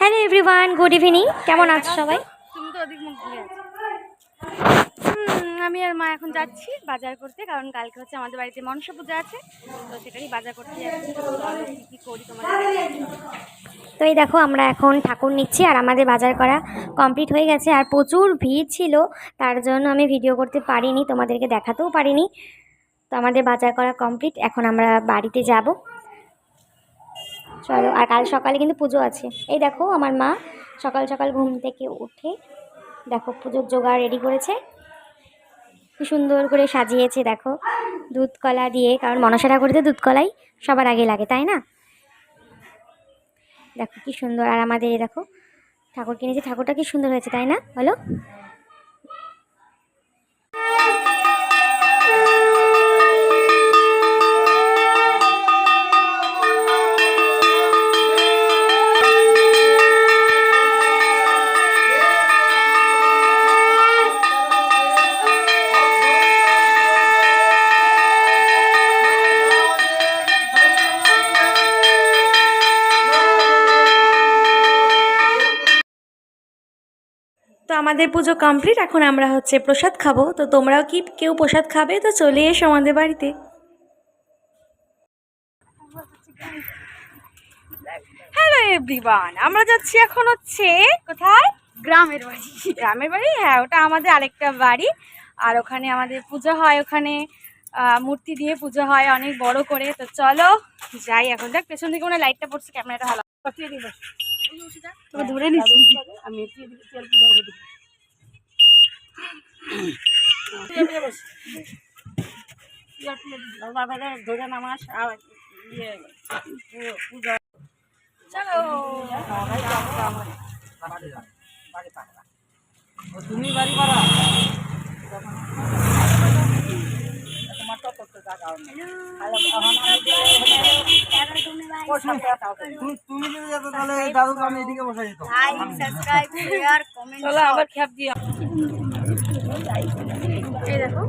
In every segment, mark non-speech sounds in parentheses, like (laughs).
Hello everyone good evening কেমন আছো সবাই? তুমি তো অধিক মুখ ঘুরে আছো। আমি আর মা এখন যাচ্ছি বাজার করতে কারণ কালকে হচ্ছে আমাদের বাড়িতে মনসা পূজা আছে। তো সেটারই বাজার করতে যাচ্ছি। তো কী কী করি তোমাদের তো এই দেখো আমরা এখন ঠাকুর নিচ্ছি আর আমাদের বাজার করা কমপ্লিট হয়ে গেছে। আর প্রচুর ভিড় ছিল তার জন্য আমি ভিডিও করতে পারিনি তোমাদেরকে দেখাতেও পারিনি। তো আমাদের বাজার করা কমপ্লিট এখন আমরা বাড়িতে যাব। চলো, আর কাল সকালে কিন্তু পুজো আছে। এই দেখো আমার মা সকাল সকাল ঘুম থেকে উঠে, দেখো পুজোর জোগাড় রেডি করেছে। কি সুন্দর করে সাজিয়েছে, দেখো দুধ কলা দিয়ে, কারণ মনসা ঠাকুরতে দুধ কলাই সবার আগে লাগে, তাই না? দেখো কি সুন্দর, আর আমাদের দেখো ঠাকুর কিনেছি ঠাকুরটা কি সুন্দর হয়েছে, তাই না? বলো। আমাদের পুজো কমপ্লিট এখন আমরা হচ্ছে প্রসাদ খাব। তো তোমরাও কি কেউ প্রসাদ খাবে? তো চলে এসো আমাদের বাড়িতে। হ্যালো এভরিওয়ান আমরা যাচ্ছি এখন হচ্ছে কোথায়? গ্রামের বাড়ি। গ্রামের বাড়ি? হ্যাঁ ওটা আমাদের আরেকটা বাড়ি। আর ওখানে আমাদের পুজো হয় ওখানে মূর্তি দিয়ে পুজো হয় অনেক বড় করে। তো চলো যাই এখন। দেখ পেছন থেকে মনে হয় লাইটটা পড়ছে ক্যামেরাটা ভালো ধরে নিচ্ছি। আমি ধরে নামাস আর ইয়ে পূজা চলো তুমি বাড়ি পাড়া তোমার তো করতে জায়গা তুমি যদি যেত তাহলে এই দাদুকে আমি এদিকে বসে যেত আবার খ্যাপ দিয়ে এই দেখো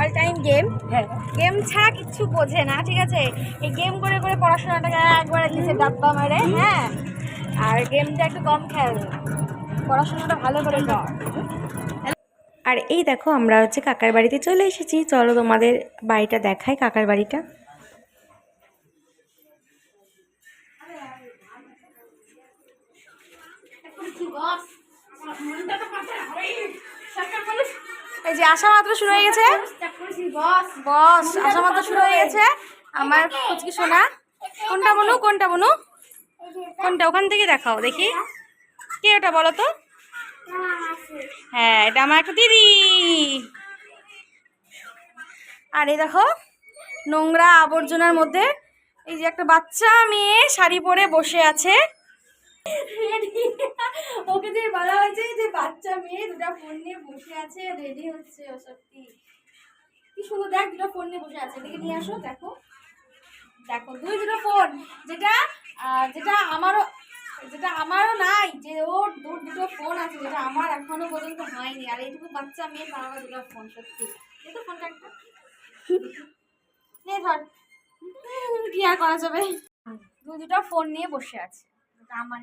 অল টাইম গেম হ্যাঁ। গেম ছাড়া কিচ্ছু বোঝে না ঠিক আছে? এই গেম করে করে পড়াশোনাটাকে একবারে দিচ্ছে ডাব্বা মারে হ্যাঁ? আর গেমটা একটু কম খেলবে পড়াশোনাটা ভালো করে কর। আর এই দেখো আমরা হচ্ছে কাকার বাড়িতে চলে এসেছি। চলো তোমাদের বাড়িটা দেখাই কাকার বাড়িটা। এই যে আসা মাত্র শুরু হয়ে গেছে। বস আসা মাত্র শুরু হয়ে গেছে। আমার কুচকি সোনা। কোনটা বনু কোনটা বনু? কোনটা? ওখান থেকে দেখাও, দেখি। কে ওটা বলো তো? হ্যাঁ এটা আমার একটা দিদি। আর এই দেখো, নোংরা আবর্জনার মধ্যে এই যে একটা বাচ্চা মেয়ে শাড়ি পরে বসে আছে। ওকে যে বলা হয়েছে যে বাচ্চা মেয়ে, দুটা ফোন নিয়ে বসে আছে রেডি হচ্ছে ও সত্যি। কি সুন্দর, দেখ দুটো ফোন নিয়ে বসে আছে, এদিকে নিয়ে আসো, দেখো। দেখো, দুই, দুটো ফোন, যেটা যেটা আমারও যেটা আমারও নাই, যে ওর দু দুটো ফোন আছে, যেটা আমার এখনও পর্যন্ত হয়নি। আর এইটুকু বাচ্চা মেয়ে, তার আবার দুটো ফোন, সত্যি। এই তো ফোনটা একটা। নে ধর। কি আর করা যাবে? দু দুটো ফোন নিয়ে বসে আছে। আমার?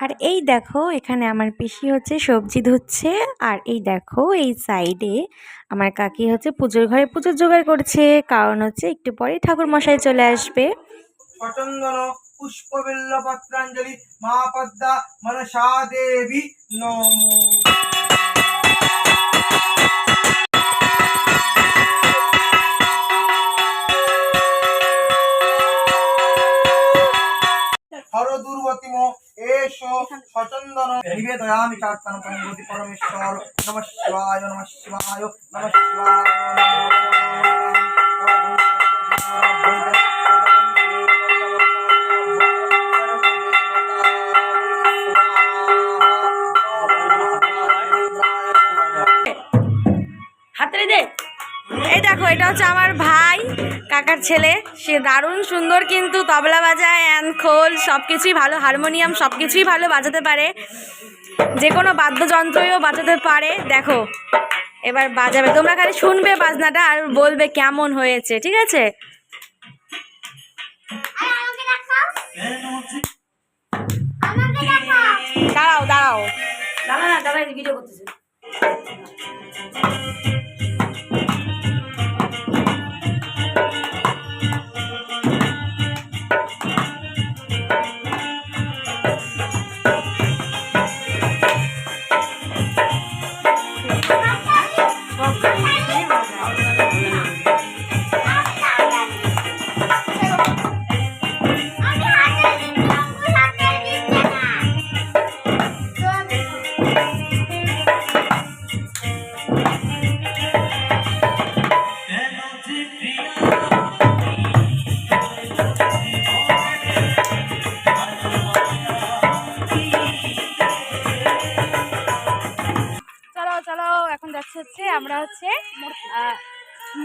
আর এই দেখো, এখানে আমার পিসি হচ্ছে সবজি ধুচ্ছে। আর এই দেখো, এই সাইডে আমার কাকি হচ্ছে পুজোর ঘরে পুজোর জোগাড় করছে। কারণ হচ্ছে একটু পরে ঠাকুর মশাই চলে আসবে। পুষ্পবিল্ল মা পদ্মা মনসা দেবী নমো। সচন্দন হাতে দে এই দেখো এটা হচ্ছে আমার ছেলে সে দারুণ সুন্দর কিন্তু তবলা বাজায় অ্যান্ড খোল সব কিছুই ভালো হারমোনিয়াম সব কিছুই ভালো বাজাতে পারে। যে কোনো বাদ্যযন্ত্রও বাজাতে পারে। দেখো এবার বাজাবে। তোমরা খালি শুনবে বাজনাটা আর বলবে কেমন হয়েছে ঠিক আছে? দাঁড়াও দাঁড়াও। দাঁড়া দাঁড়াই ভিডিও করতেছে।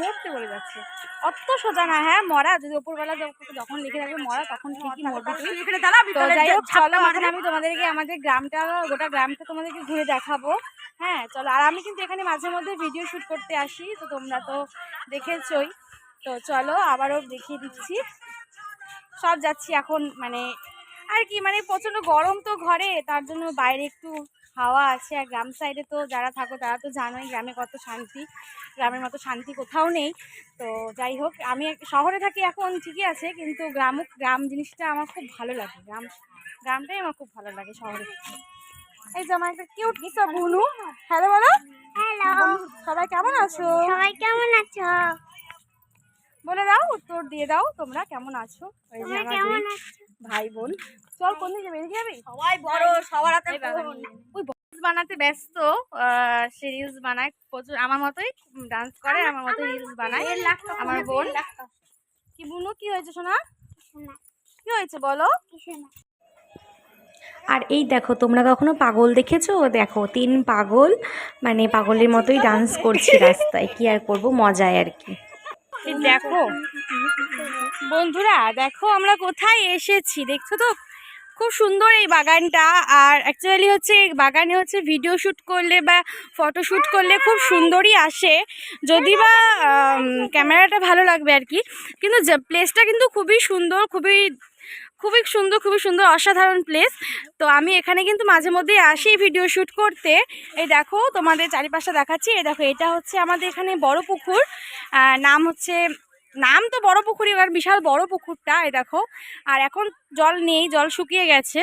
মরতে বলে যাচ্ছে। অত সোজা না হ্যাঁ মরা যদি ওপরবেলা যখন- লিখে থাকবে মরা তখন ঠিকই মরবি তো যাই হোক চলো এখন আমি তোমাদেরকে আমাদের গ্রামটা গোটা গ্রামটা তোমাদেরকে ঘুরে দেখাবো। হ্যাঁ চলো আর আমি কিন্তু এখানে মাঝে মধ্যে ভিডিও শ্যুট করতে আসি তো তোমরা তো দেখেছই। তো চলো আবারও দেখিয়ে দিচ্ছি। সব যাচ্ছি এখন মানে আর কি মানে প্রচণ্ড গরম তো ঘরে তার জন্য বাইরে একটু হাওয়া আছে আর গ্রাম সাইডে তো যারা থাকো তারা তো জানোই গ্রামে কত শান্তি। গ্রামের মতো শান্তি কোথাও নেই। তো যাই হোক আমি শহরে থাকি এখন ঠিকই আছে কিন্তু গ্রাম গ্রাম জিনিসটা আমার খুব ভালো লাগে। গ্রাম গ্রামটাই আমার খুব ভালো লাগে শহরে। এই যে আমার একটা কিউট কিসা বুনু। হ্যালো বলো। হ্যালো। সবাই কেমন আছো? সবাই কেমন আছো? বলে দাও উত্তর দিয়ে দাও তোমরা কেমন আছো? কেমন আছো? ভাই বোন চল কোন দিকে বেরিয়ে যাবি? সবাই বড় সবার হাতে ওই বানাতে ব্যস্ত সে রিলস বানায়। প্রচুর আমার মতোই ডান্স করে আমার মতোই রিলস বানায়। আমার বোন। কি বুনু কি হয়েছে শোনা কি হয়েছে বলো? আর এই দেখো তোমরা কখনো পাগল দেখেছ? দেখো তিন পাগল মানে পাগলের মতোই ডান্স করছে রাস্তায়। কি আর করব? মজায় আর কি। দেখো, বন্ধুরা, দেখো আমরা কোথায় এসেছি, দেখছ তো? খুব সুন্দর এই বাগানটা, আর অ্যাকচুয়ালি হচ্ছে এই বাগানে হচ্ছে ভিডিও শ্যুট করলে বা ফটো শ্যুট করলে খুব সুন্দরই আসে। যদি বা ক্যামেরাটা ভালো লাগবে আর কি, কিন্তু প্লেসটা কিন্তু খুবই সুন্দর, খুবই খুবই সুন্দর খুবই সুন্দর, অসাধারণ প্লেস তো আমি এখানে কিন্তু মাঝে মধ্যেই আসি ভিডিও শ্যুট করতে। এই দেখো, তোমাদের চারিপাশটা দেখাচ্ছি। এই দেখো, এটা হচ্ছে আমাদের এখানে বড় পুকুর। নাম হচ্ছে, নাম তো বড় পুকুরই আর বিশাল বড় পুকুরটা, এই দেখো। আর এখন জল নেই, জল শুকিয়ে গেছে।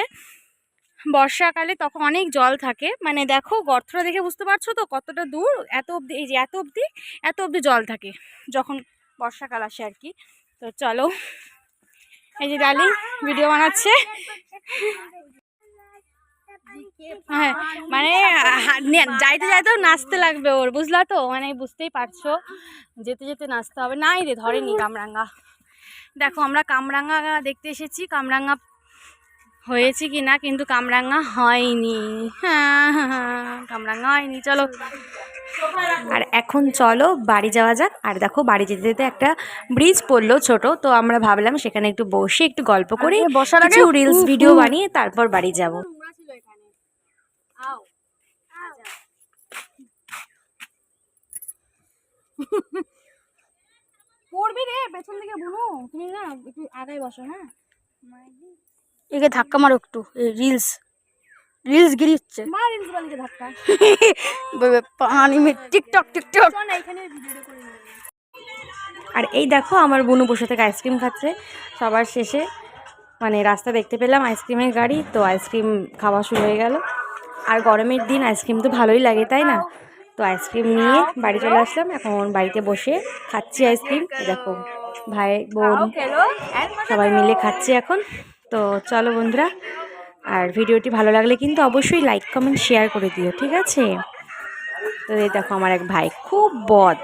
বর্ষাকালে তখন অনেক জল থাকে। মানে দেখো, গর্তটা দেখে বুঝতে পারছ তো কতটা দূর? এত অবধি, এই যে এত অবধি এত অবধি জল থাকে যখন বর্ষাকাল আসে আর কি। তো চলো এই যে ডালি ভিডিও বানাচ্ছে। হ্যাঁ মানে যাইতে যাইতেও নাচতে লাগবে ওর, বুঝলা তো? মানে বুঝতেই পারছ, যেতে যেতে নাচতে হবে। নাই রে, ধরেনি কামরাঙ্গা। দেখো, আমরা কামরাঙ্গা দেখতে এসেছি। কামরাঙ্গা হয়েছে কি না কিন্তু কামরাঙ্গা হয়নি। হ্যাঁ হ্যাঁ, হ্যাঁ, কামরাঙ্গা হয়নি চলো। আর এখন চলো বাড়ি যাওয়া যাক। আর দেখো বাড়ি যেতে যেতে একটা ব্রিজ পড়ল ছোট তো আমরা ভাবলাম সেখানে একটু বসে একটু গল্প করে বসার আগে রিলস ভিডিও বানিয়ে তারপর বাড়ি যাব। পড়বি রে পেছন দিকে বুনু। তুমি না একটু আগায় বসো হ্যাঁ? একে ধাক্কা মারো একটু রিলস রিলস গিরিচ্ছে মা রিলস বালিকে ধাক্কা। (laughs) পানি মে টিকটক টিকটক এখানে ভিডিও করে আর এই দেখো আমার বোনু বসে থেকে আইসক্রিম খাচ্ছে। সবার শেষে মানে রাস্তা দেখতে পেলাম আইসক্রিমের গাড়ি তো আইসক্রিম খাওয়া শুরু হয়ে গেল। আর গরমের দিন আইসক্রিম তো ভালোই লাগে তাই না? তো আইসক্রিম নিয়ে বাড়ি চলে আসলাম এখন বাড়িতে বসে খাচ্ছি আইসক্রিম। দেখো ভাই বোন সবাই মিলে খাচ্ছি এখন। তো চলো বন্ধুরা, আর ভিডিওটি ভালো লাগলে কিন্তু অবশ্যই লাইক কমেন্ট শেয়ার করে দিও, ঠিক আছে? তো এই দেখো আমার এক ভাই, খুব বদ।